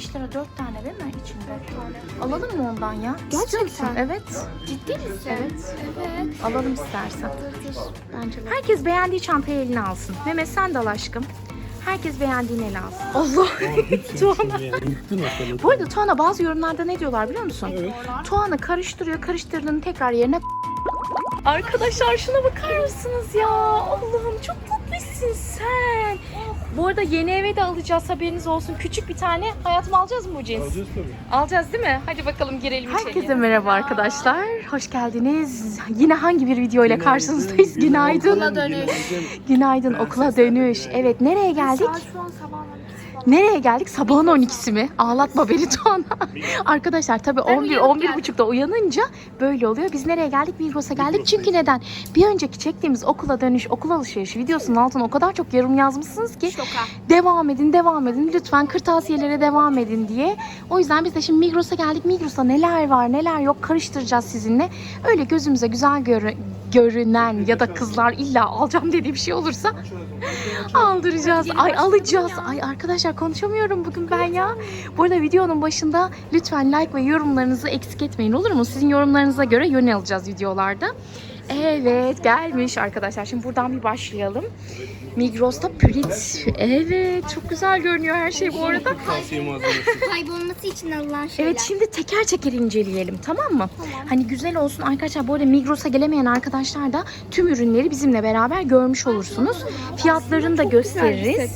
kaç lira? 4 tane değil mi içinde? Alalım mı ondan ya? İstiyor Gerçekten. musun? Evet. Ciddi misin? Evet. Evet. Alalım istersen. Bence Herkes beğendiği çantayı eline alsın. Mehmet sen de al aşkım. Herkes beğendiğini ele alsın. Allah. Tuana. Bu arada Tuana bazı yorumlarda ne diyorlar biliyor musun? Tuana karıştırıyor, karıştırdığını tekrar yerine Arkadaşlar şuna bakar mısınız ya? Allah'ım çok tatlısın sen. Bu arada yeni eve de alacağız haberiniz olsun. Küçük bir tane. Hayatım alacağız mı bu cins? Alacağız tabii. Alacağız değil mi? Hadi bakalım girelim Herkese merhaba arkadaşlar. Hoş geldiniz. Yine hangi bir video ile karşınızdayız? Günaydın. Okula dönüş. Günaydın okula dönüş. Evet nereye geldik? Saat şu an sabah 12'si falan. Nereye geldik? Sabahın 12'si mi? Ağlatma beni Tuana. Arkadaşlar tabii 11 uyanık 11 buçukta uyanınca böyle oluyor. Biz nereye geldik? Migros'a geldik. Çünkü neden? Bir önceki çektiğimiz okula dönüş, okul alışverişi videosunun altına o kadar çok yorum yazmışsınız ki devam edin, devam edin. Lütfen kırtasiyelere devam edin diye. O yüzden biz de şimdi Migros'a geldik. Migros'ta neler var, neler yok karıştıracağız sizinle. Öyle gözümüze güzel görü- görünen ya da kızlar illa alacağım dediği bir şey olursa aldıracağız. Ay alacağız. Ay arkadaşlar konuşamıyorum bugün ben ya. Bu arada videonun başında lütfen like ve yorumlarınızı eksik etmeyin olur mu? Sizin yorumlarınıza göre yön alacağız videolarda. Evet gelmiş arkadaşlar. Şimdi buradan bir başlayalım. Migros'ta Prit. Evet çok güzel görünüyor her şey bu arada. Malzemesi. Kaybolması için alınan şeyler. Evet şimdi teker teker inceleyelim tamam mı? Hani güzel olsun arkadaşlar. Bu arada Migros'a gelemeyen arkadaşlar da tüm ürünleri bizimle beraber görmüş olursunuz. Fiyatlarını da gösteririz.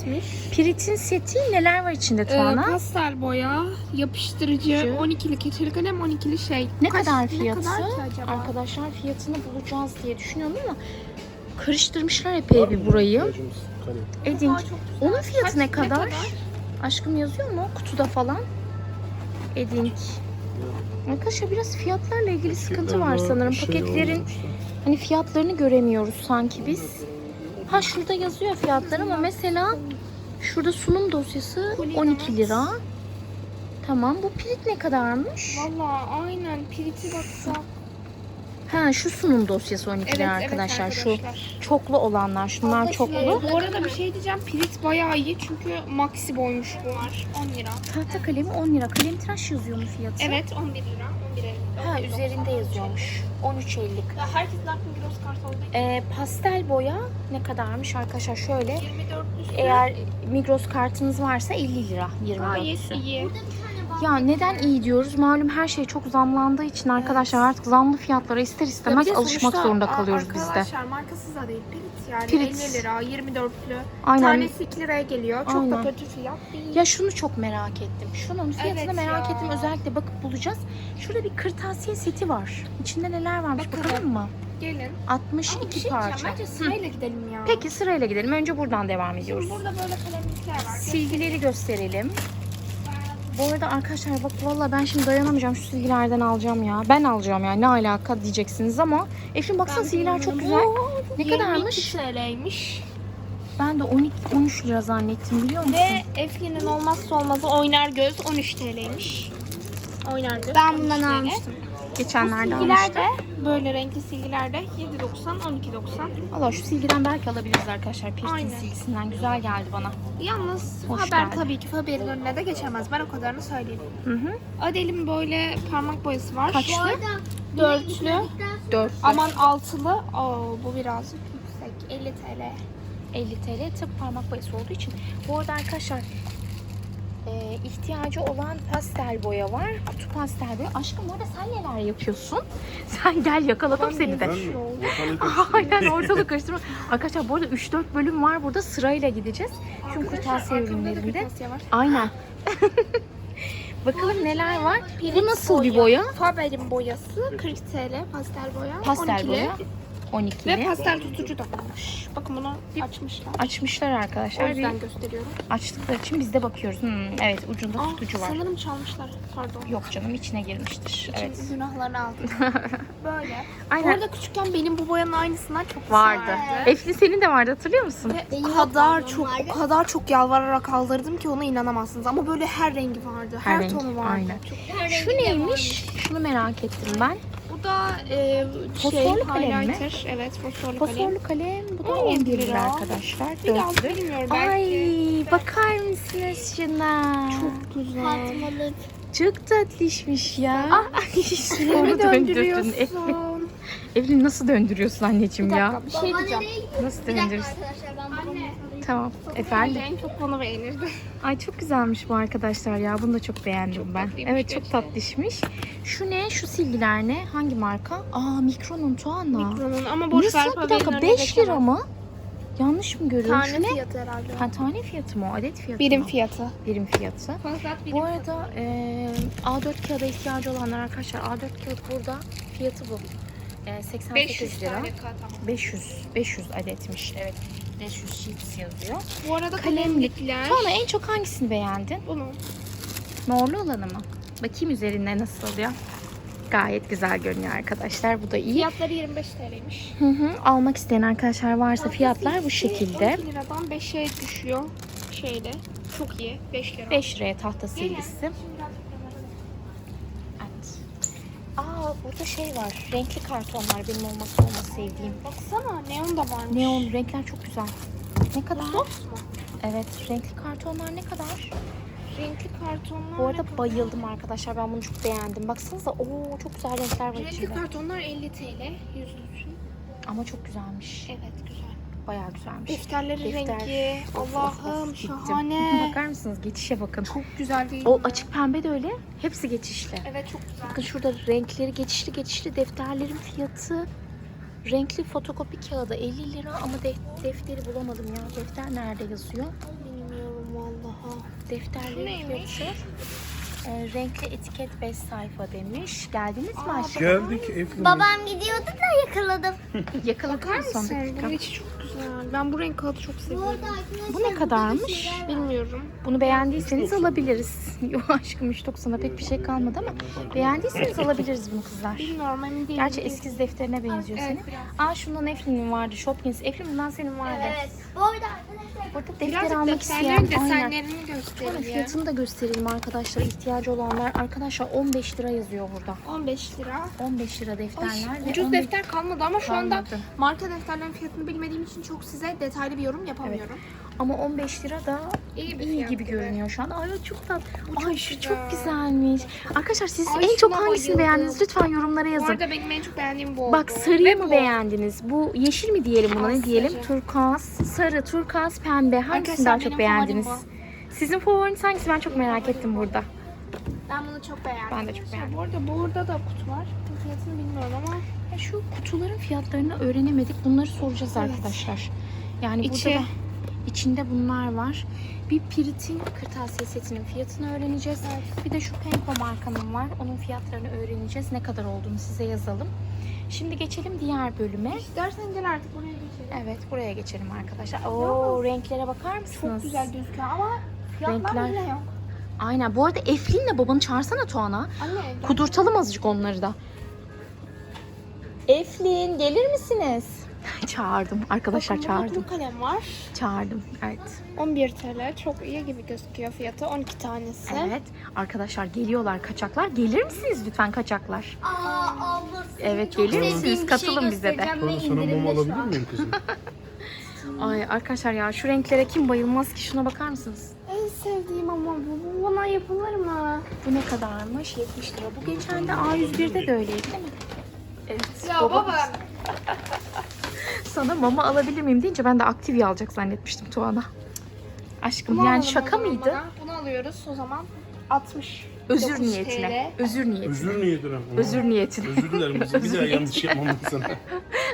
Pirit'in seti neler var içinde Ee, Tuana? pastel boya, yapıştırıcı, Şu. 12'li keçeli kalem, 12'li şey. ne Kaç- kadar fiyatı? Ne kadar? Arkadaşlar fiyatını bulacağız diye düşünüyorum ama karıştırmışlar epey bir burayı. Çok güzel. Onun fiyatı Kaç- ne ne kadar? kadar? Aşkım yazıyor mu kutuda falan? Edding. Arkadaşlar biraz fiyatlarla ilgili sıkıntı var sanırım. şey Paketlerin hani fiyatlarını göremiyoruz sanki biz. Ha şurada yazıyor fiyatlar ama mesela şurada sunum dosyası Kulinat. 12 lira. Tamam bu pirit ne kadarmış? Valla aynen piriti baksa. Ha şu sunum dosyası 12 Evet, lira evet arkadaşlar. Şu çoklu olanlar şunlar çoklu. Ee, bu arada bir şey diyeceğim. Pirit bayağı iyi çünkü maxi boymuş bunlar. 10 lira. Tahta kalemi 10 lira. Kalem tıraş yazıyor mu fiyatı? Evet 11 lira. 11 Ha üzerinde yazıyormuş. 13.50. Ya herkesin aklına Migros kart olduğu için. Ee, pastel boya ne kadarmış arkadaşlar şöyle. 24 üstü. Eğer Migros kartınız varsa 50 lira 24 Gayet üstü. iyi. Ya neden iyi diyoruz? Malum her şey çok zamlandığı için arkadaşlar artık zamlı fiyatlara ister istemez alışmak zorunda kalıyoruz biz de. Arkadaşlar markasız da değil. Pirit yani Pirit. 50 lira 24'lü. Aynen. Tanesi 2 liraya geliyor. Çok Aynen. da kötü fiyat değil. Ya şunu çok merak ettim. Şunun fiyatını Evet merak ya. ettim. Özellikle bakıp bulacağız. Şurada bir kırtasiye seti var. İçinde neler varmış Bakalım. bakalım mı? Gelin. 62 Ama bir şey parça. diyeceğim. Bence sırayla gidelim ya. Peki sırayla gidelim. Önce buradan devam ediyoruz. Burada böyle kalemlikler var. Silgileri gösterelim. Bu arada arkadaşlar bak valla ben şimdi dayanamayacağım şu silgilerden alacağım ya. Ben alacağım ya ne alaka diyeceksiniz ama. Eflin baksana silgiler çok güzel. Ne kadarmış? TL'ymiş. Ben de 12 13 lira zannettim biliyor musun? Ve Efli'nin olmazsa olmazı oynar göz 13 TL'ymiş. Oynar göz. Ben bundan 13 TL. almıştım. Geçenlerde almıştım. Böyle renkli silgiler de 7.90 12.90. Valla şu silgiden belki alabiliriz arkadaşlar. Pirtin Aynen. silgisinden güzel geldi bana. Yalnız Hoş haber geldin. tabii ki Faber'in önüne de geçemez. Ben o kadarını söyleyeyim. Hı hı. Adel'in böyle parmak boyası var. Kaçlı? Dörtlü. 4 Aman altılı. Oo, bu birazcık yüksek. 50 TL. 50 TL tıp parmak boyası olduğu için. Bu arada arkadaşlar e, ihtiyacı olan pastel boya var. Kutu pastel boya. Aşkım orada sen neler yapıyorsun? Sen gel yakaladım seni de. Ben ortalığı karıştırıyorum. Aynen ortalık karıştırma. Arkadaşlar bu arada 3-4 bölüm var burada sırayla gideceğiz. Tüm kırtasiye ürünlerinde. Aynen. Bakalım neler var. Pirinç Bu nasıl bir boya? Faber'in boyası 40 TL pastel boya. Pastel 12'li. boya. Ve 12'li. pastel tutucu da varmış. Bakın bunu açmışlar. Açmışlar O arkadaşlar. Bir yüzden gösteriyorum. açtıkları için biz de bakıyoruz. Hmm, evet ucunda Aa, tutucu var. Sanırım çalmışlar. Pardon. Yok canım içine girmiştir. Evet. Evet. Günahlarını aldık. Böyle. Aynen. arada küçükken benim bu boyanın aynısından çok Vardı. vardı. Efli senin de vardı hatırlıyor musun? Ve o kadar çok vardı. o kadar çok yalvararak aldırdım ki ona inanamazsınız. Ama böyle her rengi vardı. Her Her, rengi, tonu vardı. aynen. Çok- Şu neymiş? Şunu merak ettim ben. Da e, şey, Fosforlu kalem mi? highlighter. Evet fosforlu, kalem. Fosforlu kalem. Bu da 17 11 lira lira. arkadaşlar. Biraz Dörtlü. bilmiyorum Ay belki. bakar mısınız şuna? Çok güzel. Çok tatlışmış ya. Elimi Onu döndürdün. döndürüyorsun. Evelyn nasıl döndürüyorsun anneciğim Bir ya? dakika bir şey diyeceğim. Nasıl Bir dakika döndürürsün? arkadaşlar ben Tamam. Efendim. En çok bana beğenirdi. Ay çok güzelmiş bu arkadaşlar ya. Bunu da çok beğendim ben. tatlıymış Evet çok gerçekten. tatlışmış. Şu ne? Şu silgiler ne? Hangi marka? Aa Mikron'un Tuana. Mikronun ama boş ver Nasıl? Bir dakika 5 lira mı? Yanlış mı görüyorum? Şu Tane ne? fiyatı herhalde. Ha, tane fiyatı mı? o? Adet fiyatı Birim mı? fiyatı. Birim fiyatı. Birim Bu arada e, A4 kağıda ihtiyacı olanlar arkadaşlar A4 kağıt burada fiyatı bu. E, 88 500 lira. tane kağıt. 500 500 adetmiş. Evet. 500 sheets yazıyor. Bu arada Kalemlik. kalemlikler. Tuana en çok hangisini beğendin? Bunu. Morlu olanı mı? Bakayım üzerinde nasıl oluyor. Gayet güzel görünüyor arkadaşlar. Bu da iyi. Fiyatları 25 TL'ymiş. Hı hı. Almak isteyen arkadaşlar varsa fiyatlar bu şekilde. 12 liradan 5'e düşüyor. Şeyde. Çok iyi. 5 lira. 5 liraya tahta silgisi. Evet. Aa burada şey var. Renkli kartonlar benim olması olması sevdiğim. Baksana neon da varmış. Neon renkler çok güzel. Ne kadar? Mu? Evet renkli kartonlar ne kadar? Renkli kartonlar. Bu arada bayıldım arkadaşlar. Ben bunu çok beğendim. Baksanıza oo çok güzel renkler var Renkli içinde. kartonlar 50 TL. Yüzlüsü. Ama çok güzelmiş. Evet güzel. Bayağı güzelmiş. Defterleri Defter. rengi. Allah'ım şahane. Bakar mısınız? Geçişe bakın. Çok güzel değil O mi? açık pembe de öyle. Hepsi geçişli. Evet çok güzel. Bakın şurada renkleri geçişli geçişli defterlerin fiyatı renkli fotokopi kağıdı 50 lira ama de- defteri bulamadım ya. Defter nerede yazıyor? Bilmiyorum vallahi. Defterlerin Neymiş? fiyatı e, renkli etiket 5 sayfa demiş. Geldiniz mi Aa, aşağı? Geldik Eflin. Babam gidiyordu da yakaladım. Yakaladın Bakar mı son dakika? Bunun içi çok Ben bu renk kağıdı çok seviyorum. Bu ne kadarmış? Bilmiyorum. Bunu beğendiyseniz alabiliriz. Yok aşkım 3.90'a pek bir şey kalmadı ama beğendiyseniz alabiliriz bunu kızlar. Bilmiyorum emin değilim. Gerçi eskiz defterine benziyor senin. Aa şundan Eflin'in vardı. Shopkins. Eflin bundan senin vardı. Evet. Bu arada arkadaşlar Burada defter Birazcık almak isteyen. Desenlerini göstereyim. fiyatını da gösterelim arkadaşlar. ihtiyacı olanlar. Arkadaşlar 15 lira yazıyor burada. 15 lira. 15 lira Ay, defterler. ve ucuz 15 defter kalmadı ama şu anda Kalmadı. marka defterlerin fiyatını bilmediğim için çok size detaylı bir yorum yapamıyorum. Ama 15 lira da İyi bir iyi gibi görünüyor şu an. Ay çok tatlı. Bu çok Ay şu güzel. çok güzelmiş. Arkadaşlar siz Ay, en çok hangisini bayıldım. beğendiniz? Lütfen yorumlara Bu yazın. arada benim en çok beğendiğim bu oldu. Bak sarıyı Ve mı bu. beğendiniz? Bu yeşil mi diyelim buna? Ne diyelim? sarı. Turkuaz, sarı, turkuaz, pembe. Hangisini daha çok beğendiniz? Sizin favoriniz hangisi? Ben çok merak ettim burada. Ben bunu çok beğendim. Ben de çok beğendim. Bu arada burada da kutu var. Fiyatını bilmiyorum ama Ya şu kutuların fiyatlarını öğrenemedik. Bunları soracağız Evet. arkadaşlar. Yani İçi. burada da içinde bunlar var. Bir Pirit'in kırtasiye setinin fiyatını öğreneceğiz. Bir de şu Penko markanın var. Onun fiyatlarını öğreneceğiz. Ne kadar olduğunu size yazalım. Şimdi geçelim diğer bölüme. istersen gel artık buraya geçelim. Evet buraya geçelim arkadaşlar. Oo renklere bakar mısınız? Çok güzel gözüküyor ama fiyatlar Renkler. bile yok. Aynen. Bu arada Eflin'le babanı çağırsana Tuana. Anne Kudurtalım azıcık onları da. Eflin gelir misiniz? Çağırdım. Arkadaşlar Bakın çağırdım. kuru kalem var. Çağırdım. Evet. 11 TL. Çok iyi gibi gözüküyor fiyatı. 12 tanesi. Evet. Arkadaşlar geliyorlar kaçaklar. Gelir misiniz lütfen kaçaklar? Aa ablası. Evet gelir misiniz? bir Katılın şey bize de. Sonra sana mum alabilir miyim kızım? Ay arkadaşlar ya şu renklere kim bayılmaz ki? Şuna bakar mısınız? En sevdiğim ama bu. Bu bana yapılır mı? Bu ne kadarmış? 70 lira. Bu geçen de A101'de de öyleydi değil mi? Evet. Ya baba baba. Sana mama alabilir miyim deyince ben de Activia alacak zannetmiştim Tuana. Aşkım Bunu yani alalım şaka o zaman mıydı? bana. Bunu alıyoruz o zaman. 60. Özür 9 niyetine. Özür niyetine. Özür niyetine. Özür niyetine. Özür dilerim. Bir daha yanlış yapmam sana.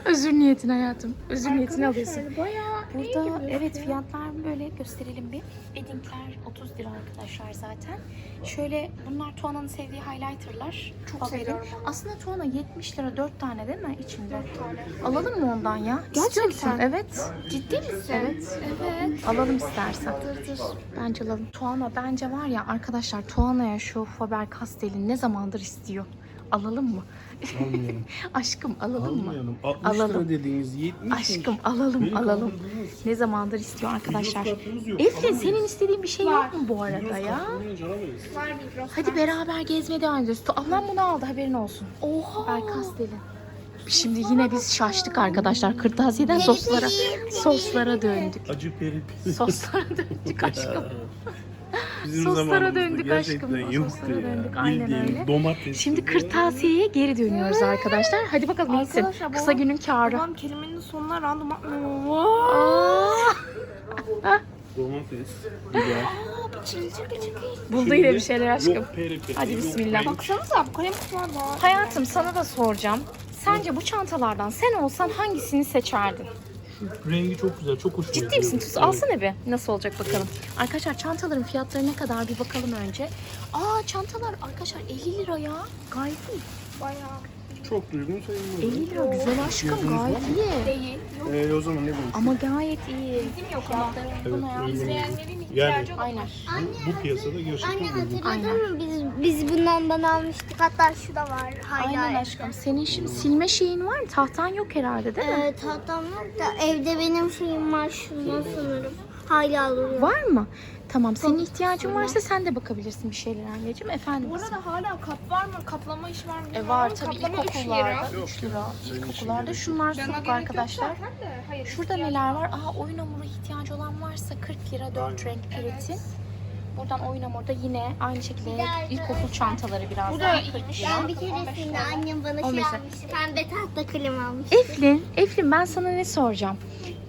Özür niyetine hayatım. Özür niyetine alıyorsun. Bayağı Burada evet fiyatlar böyle gösterelim bir. Beddingler 30 lira arkadaşlar zaten. Şöyle bunlar Tuana'nın sevdiği highlighterlar. Çok Favorim. seviyorum. Aslında Tuana 70 lira 4 tane değil mi içinde? 4 tane. Alalım mı ondan ya? İstiyor musun? Gerçekten. Evet. Ciddi misin? Evet. Evet. Alalım istersen. Dır dır. Bence alalım. Tuana bence var ya arkadaşlar Tuana'ya şu Faber Castell'i ne zamandır istiyor. Alalım mı? Almayalım. Aşkım alalım mı? Almayalım. 60 Alalım. lira dediğiniz 70 Aşkım alalım Beni alalım. kandırdınız. Ne zamandır istiyor arkadaşlar. Kartımız yok, Eflin alamayız. senin istediğin bir şey yok mu bu arada ya? Var Migros. Hadi beraber gezmeye devam ediyoruz. Tu- Ablam bunu aldı haberin olsun. Oha. Berkas deli. Şimdi yine biz şaştık arkadaşlar. Kırtasiyeden soslara soslara döndük. Acı peri peri. Soslara döndük aşkım. Bizim Soslara döndük aşkım, soslara ya. döndük, aynen Bildiğin öyle. Domates. Şimdi kırtasiyeye geri dönüyoruz arkadaşlar. Hadi bakalım. Arkadaşlar, Kısa babam- günün kârı. Babam kelimenin sonuna random Aa, Domates. Biber. buldu yine bir şeyler aşkım. Yok peri peri. Hadi yok bismillah. renk. Baksanıza bu kalem kutular var. Hayatım sana da soracağım. Sence bu çantalardan sen olsan hangisini seçerdin? Rengi çok güzel. Çok hoş. Ciddi misin? Tuz alsana bir. Nasıl olacak bakalım. Arkadaşlar çantaların fiyatları ne kadar bir bakalım önce. Aa çantalar arkadaşlar 50 lira ya. Gayet iyi. Bayağı Çok düzgün sayılmaz. 50 lira güzel aşkım Gözünüz gayet var iyi. değil. Ee, o zaman ne bu? Ama gayet iyi. Bizim yok ama. Evet, uygun. İzleyenlerin Yani ihtiyacı olan. Aynen. bu, bu piyasada gerçekten Anne uygun. hatırladın mı? Biz, biz bundan almıştık. Hatta şu da var. Hala Aynen aşkım. Senin şimdi silme şeyin var mı? Tahtan yok herhalde değil mi? Ee, tahtam yok da evde benim şeyim var şundan sanırım. Hala duruyor. Var mı? Tamam senin ihtiyacın varsa sen de bakabilirsin bir şeyler anneciğim. Efendim Bu kızım. arada hala kap var mı? Kaplama iş var mı? E var tabii kaplama üç ilkokullarda lira. 3 lira. İlkokullarda şunlar Cana soğuk gerek yok arkadaşlar. zaten de. Hayır, Şurada neler var? Aa oyun hamuru ihtiyacı olan varsa 40 lira 4 renk piretin. Buradan oyun hamurda yine aynı şekilde ilkokul çantaları biraz Bu daha da 40 iyiymiş. lira. Ben bir keresinde annem bana şey 15 lira. almıştı. Pembe tahta kalem almış. Eflin, Eflin ben sana ne soracağım?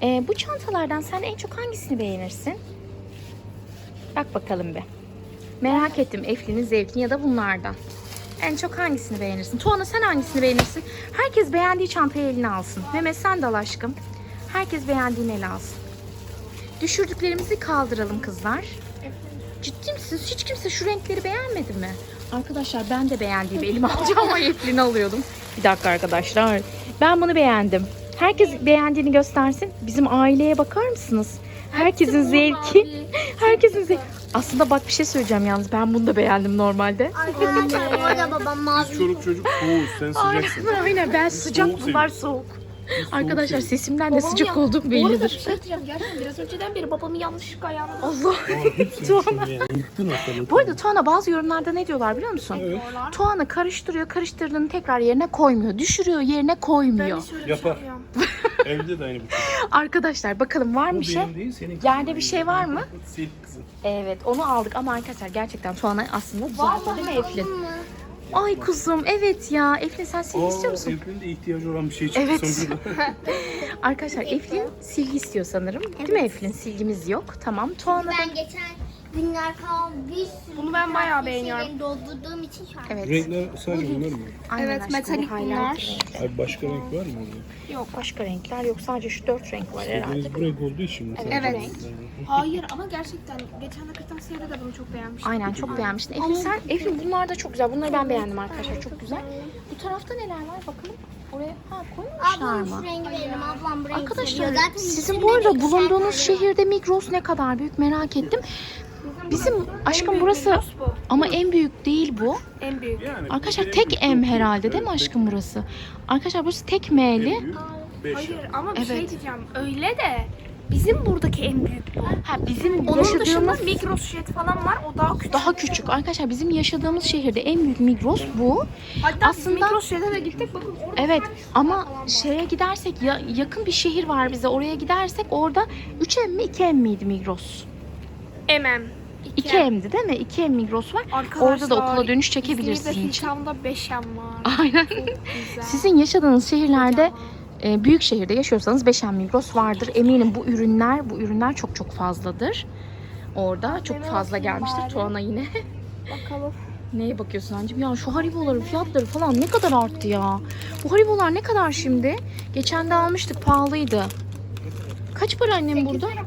Ee, bu çantalardan sen en çok hangisini beğenirsin? Bak bakalım bir. Merak ettim Eflin'in zevkini ya da bunlardan. En çok hangisini beğenirsin? Tuana sen hangisini beğenirsin? Herkes beğendiği çantayı eline alsın. Mehmet sen de al aşkım. Herkes beğendiğini ele alsın. Düşürdüklerimizi kaldıralım kızlar. Ciddi misiniz? Hiç kimse şu renkleri beğenmedi mi? Arkadaşlar ben de beğendiğimi elime alacağım ama Eflin'i alıyordum. Bir dakika arkadaşlar. Ben bunu beğendim. Herkes beğendiğini göstersin. Bizim aileye bakar mısınız? Herkesin zevki. Herkesin zevki. Aslında bak bir şey söyleyeceğim yalnız. Ben bunu da beğendim normalde. Arkadaşlar orada babam Biz mavi. çoluk çocuk soğuz. Sen sıcaksın. Aynen aynen. Ben sıcak soğuk bunlar soğuk. Biz soğuk Arkadaşlar sesimden de Babam sıcak ya- olduğum Bu arada bir bellidir. şey diyeceğim. Gerçekten biraz önceden beri babamı yanlışlıkla ayağına Allah. Yıktın ortalığı. Bu arada Tuana bazı yorumlarda ne diyorlar biliyor musun? Evet. Doğrular. Tuana karıştırıyor, karıştırdığını tekrar yerine koymuyor. Düşürüyor, yerine Ben koymuyor. hiç öyle bir şey Yapar. yapmıyorum. Evde de aynı bu çocuk. Arkadaşlar bakalım var mı bir şey? benim değil senin. Yerde bir şey var mı? Sil kızım. Evet onu aldık ama arkadaşlar gerçekten Tuana aslında düzeltti değil mi Eflin? Mı? Ay kuzum evet ya. Eflin sen silgi istiyor musun? Evlinde ihtiyacı olan bir şey çıktı Evet. sonunda. Arkadaşlar Eflin silgi istiyor sanırım. Değil mi Eflin? Silgimiz yok. Tamam. Tuana da... Ben geçen günler kalan bir sürü Bunu ben bayağı beğeniyorum. doldurduğum için şu an. Evet. Renkler sadece bunlar mı? Aynen Evet, aşkım, metalik bunlar. Abi başka renk var mı? orada? Yok başka renkler yok. Sadece şu dört renk var herhalde. Bu renk olduğu için mi? Evet. Evet. Hayır ama gerçekten geçen de kırtasiyede de bunu çok beğenmiştim. Aynen çok beğenmiştin. Eflin sen, Eflin bunlar da çok güzel. Bunları ben beğendim arkadaşlar. Çok güzel. Bu tarafta neler var bakalım. Oraya ha koymuşlar Ablam şu mı? rengi verelim. Ablam bu rengi Arkadaşlar sizin bu arada bulunduğunuz şehirde Migros ne kadar büyük merak ettim. Bizim aşkım burası ama en büyük değil bu. En büyük. Arkadaşlar tek M herhalde değil mi aşkım burası? Arkadaşlar burası tek M'li. Hayır ama bir şey Evet. diyeceğim. Öyle de bizim buradaki en büyük bu. Ha bizim Onun dışında yaşadığımız Migros Jet falan var. O daha küçük. daha küçük. Arkadaşlar bizim yaşadığımız şehirde en büyük Migros bu. Hatta Aslında- biz Migros Jet'e de gittik. Bakın orada Evet ama şeye gidersek ya, yakın bir şehir var bize. Oraya gidersek orada 3M mi 2M miydi Migros? MM. 2M'di değil mi? 2M Migros var. Arkadaşlar, Orada da okula dönüş çekebilirsin İzmir'de için. Hilton'da 5M var. Aynen. Sizin yaşadığınız şehirlerde e, büyük şehirde yaşıyorsanız 5M Migros vardır. Eminim bu ürünler bu ürünler çok çok fazladır. Orada çok Deme fazla gelmiştir. bari. Tuana yine. Bakalım. Neye bakıyorsun anneciğim? Ya şu hariboların fiyatları falan ne kadar arttı ya. Bu haribolar ne kadar şimdi? Geçen de almıştık pahalıydı. Kaç para annem burada? lira.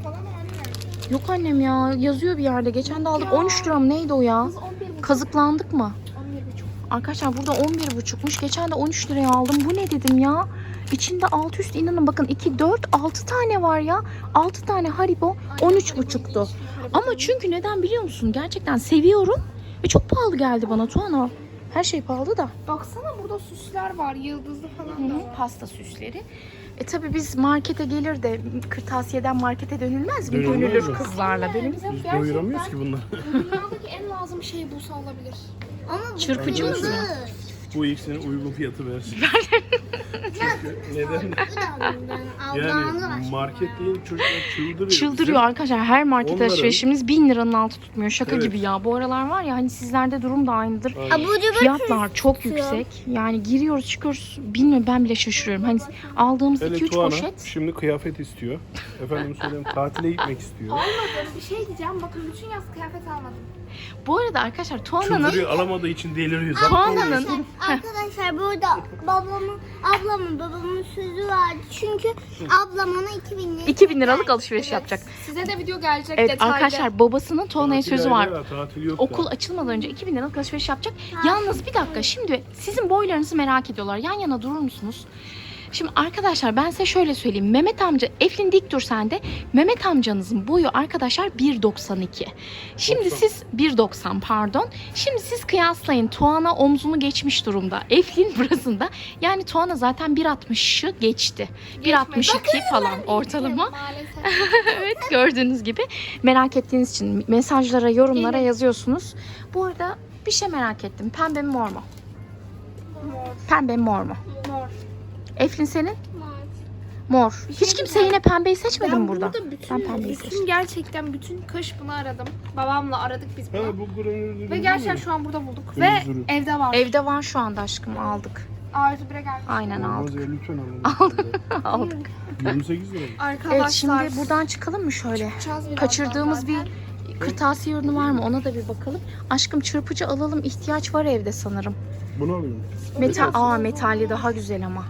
Yok annem ya yazıyor bir yerde. Geçen de aldık 13 lira mı neydi o ya? Kız 11 buçuk. Kazıklandık mı? 11 buçuk. Arkadaşlar burada 11,5'muş. Geçen de 13 liraya aldım. Bu ne dedim ya? İçinde alt üst inanın bakın 2, 4, 6 tane var ya. 6 tane Haribo 13,5'tu. Ama çünkü neden biliyor musun? Gerçekten seviyorum ve çok pahalı geldi bana Tuana. Her şey pahalı da. Baksana burada süsler var. Yıldızlı falan da var. Pasta süsleri. E tabi biz markete gelir de kırtasiyeden markete dönülmez mi? Dönülmez Dönülür mi? kızlarla. Dönülmez. Biz doyuramıyoruz ki bunları. Dünyadaki en lazım şey bulsa olabilir. Ama bu Çırpıcı mısın? Bu ikisine uygun fiyatı versin. Çünkü neden? Yani market değil çocuklar çıldırıyor. Çıldırıyor arkadaşlar. Her market Onların- alışverişimiz 1000 liranın altı tutmuyor. Şaka Evet. gibi ya. Bu aralar var ya hani sizlerde durum da aynıdır. Aynen. Abur cubur Fiyatlar çok yüksek. Yani giriyoruz çıkıyoruz. Bilmiyorum ben bile şaşırıyorum. Hani aldığımız Hele 2-3 Tuana poşet. şimdi kıyafet istiyor. Efendim söyleyeyim tatile gitmek istiyor. Almadım. Bir şey diyeceğim. Bakın bütün yaz kıyafet almadım. Bu arada arkadaşlar Tuana'nın Çıldırıyor alamadığı için deliriyor. Tuana'nın. Arkadaşlar burada babamın, ablamın, babamın sözü vardı. Çünkü ablam ona 2000 lira 2000 liralık alışveriş yapacak. Size de video gelecek Evet detaylı. arkadaşlar babasının Tuana'ya sözü var. Tatil yok Okul da. açılmadan önce 2000 liralık alışveriş yapacak. Yalnız bir dakika şimdi sizin boylarınızı merak ediyorlar. Yan yana durur musunuz? Şimdi arkadaşlar ben size şöyle söyleyeyim. Mehmet amca, Eflin dik dur sen de. Mehmet amcanızın boyu arkadaşlar 1.92. Şimdi 90. siz 1.90 pardon. Şimdi siz kıyaslayın. Tuana omzunu geçmiş durumda. Eflin burasında. Yani Tuana zaten 1.60'ı geçti. 1.62 falan ortalama. Evet gördüğünüz gibi merak ettiğiniz için mesajlara, yorumlara Gelin. yazıyorsunuz. Bu arada bir şey merak ettim. Pembe mi mor mu? Mor. Pembe mi mor mu? Mor. Eflin senin? Mor. Hiç kimse yine pembeyi seçmedi mi burada? bütün, Ben pembeyi bütün seçtim. gerçekten bütün kış bunu aradım. Babamla aradık biz bunu. Ha bu granül Ve gerçekten şu an burada bulduk. Ve evde var. Evde var şu anda aşkım aldık. Arzu bire gelmiş. Aynen aldık. Lütfen alalım. aldık. 28 lira. Arkadaşlar. Evet şimdi buradan çıkalım mı şöyle? çıkacağız birazdan Kaçırdığımız bir zaten. kırtasiye ürünü var mı ona da bir bakalım. Aşkım çırpıcı alalım ihtiyaç var evde sanırım. Bunu alıyorum. Metal, aa metali daha güzel ama.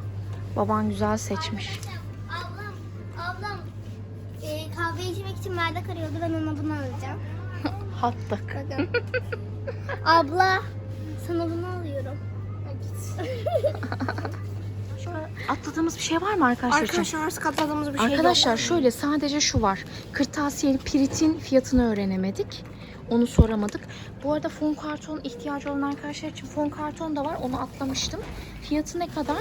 Baban güzel seçmiş. Ablam, ablam e, kahve içmek için bardak arıyordu. Ben ona bunu alacağım. Hattık. Bakın. Abla, sana bunu alıyorum. Atladığımız bir şey var mı arkadaşlar? Arkadaşlar artık atladığımız bir şey Arkadaşlar yok. şöyle sadece şu var. Kırtasiyeli piritin fiyatını öğrenemedik. Onu soramadık. Bu arada fon karton ihtiyacı olan arkadaşlar için fon karton da var. Onu atlamıştım. Fiyatı ne kadar?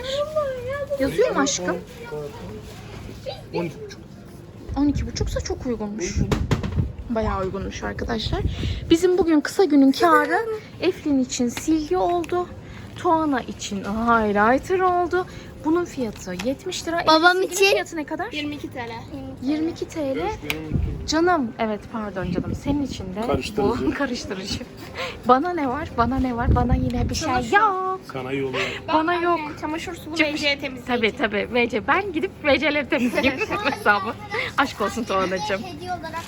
Yazıyor mu aşkım? 12,5. 12,5'sa çok uygunmuş. Bayağı uygunmuş arkadaşlar. Bizim bugün kısa günün karı Eflin için silgi oldu. Tuana için highlighter oldu. Bunun fiyatı 70 lira. Babam silginin için- fiyatı ne kadar? 22 TL. 22 TL. Canım, evet pardon canım. Senin için de Karıştırıcı. bu karıştırıcı. Bana ne var? Bana ne var? Bana yine bir şey yok. Sana yolluyorum. Bana yok. Çamaşır sulu Çıkmış. VC temizleyici. Tabii tabii. VC. Ben gidip VC'leri temizleyeyim hesabı. Aşk olsun Tuğan'cığım. Hediye olarak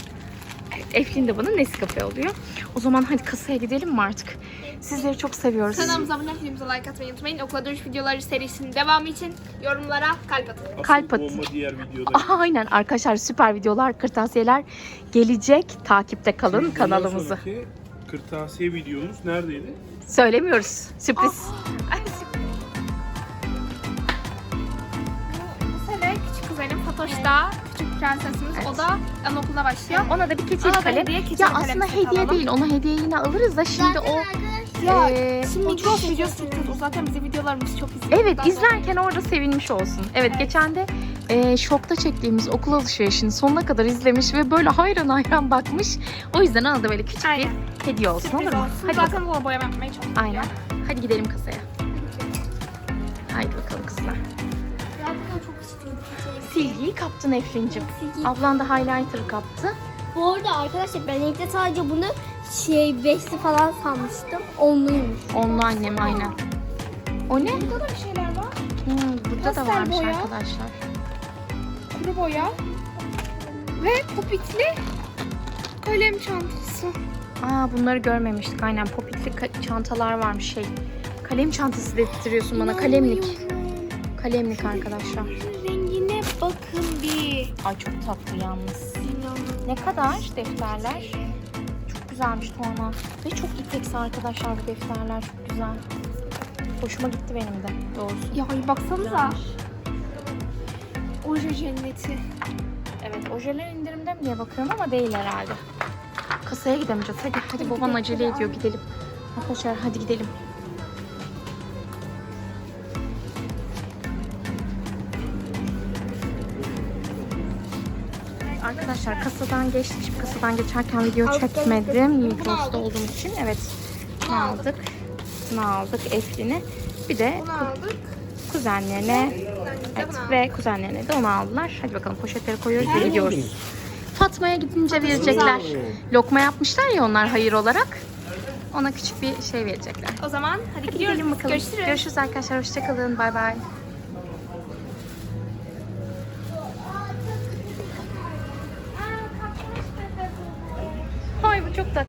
Eflin de bana Nescafe alıyor. O zaman hadi kasaya gidelim mi artık? Sizleri çok seviyoruz. Kanalımıza abone videomuza like atmayı unutmayın. Okula dönüş videoları serisinin devamı için yorumlara kalp atın. Asıl Kalp atın. bomba diğer videoda. Aynen arkadaşlar süper videolar, kırtasiyeler gelecek. Takipte kalın Bundan kanalımızı. Kırtasiye videomuz neredeydi? Söylemiyoruz. Sürpriz. Fatoş'ta küçük prensesimiz. O da anaokuluna başlıyor. Ona da bir keçeli Ona da kalem. hediye, keçeli ya kalem aslında hediye alalım. değil. Ona hediye yine alırız da şimdi Zaten o arkadaşlar Ee, Şimdi Migros Çok videosu çekeceğiz. O zaten bizim videolarımız çok izleniyor. Evet Daha izlerken orada sevinmiş olsun. Evet, geçen de e, şokta çektiğimiz okul alışverişini sonuna kadar izlemiş ve böyle hayran hayran bakmış. O yüzden ona da böyle küçük Aynen. bir hediye olsun Sürpriz olur mu? olsun. Hadi Zaten bakalım. dolaba boyama yapmaya çalışıyoruz. Aynen. Hadi gidelim kasaya. Haydi bakalım kızlar. Silgiyi kaptın Eflin'cim. Silgi. Ablan da highlighter kaptı. Bu arada arkadaşlar ben ilk de sadece bunu şey beşli falan sanmıştım. Onluymuş. Onlu annem aynen. O ne? Burada da bir şeyler var. Hmm, burada da Pastel varmış boya. arkadaşlar. Kuru boya. Ve popitli kalem çantası. Aa bunları görmemiştik aynen. Popitli çantalar varmış şey. Kalem çantası dedirtiyorsun bana. Kalemlik. Kalemlik arkadaşlar. Bakın bir. Ay çok tatlı yalnız. Ne kadar defterler? Çok güzelmiş Tuana. Ve çok ipeksi arkadaşlar bu defterler. Çok güzel. Hoşuma gitti benim de doğrusu. Ya baksanıza. Oje cenneti. Evet ojeler indirimde mi diye bakıyorum ama değil herhalde. Kasaya gidemeyeceğiz. Hadi hadi baban acele ediyor gidelim. Arkadaşlar hadi gidelim. Arkadaşlar kasadan geçtik. Şimdi kasadan geçerken video çekmedim. Migros'ta olduğum için. Evet. Ne aldık? Ne aldık? Eflin'i. Bir de kuzenlerine evet, ve kuzenlerine de onu aldılar. Hadi bakalım poşetleri koyuyoruz ve gidiyoruz. Fatma'ya gidince verecekler. Lokma yapmışlar ya onlar hayır olarak. Ona küçük bir şey verecekler. O zaman hadi Hadi gidiyoruz. gidelim bakalım. Görüşürüz. Görüşürüz arkadaşlar. Hoşçakalın. Bay bay. Ay bu çok tatlı.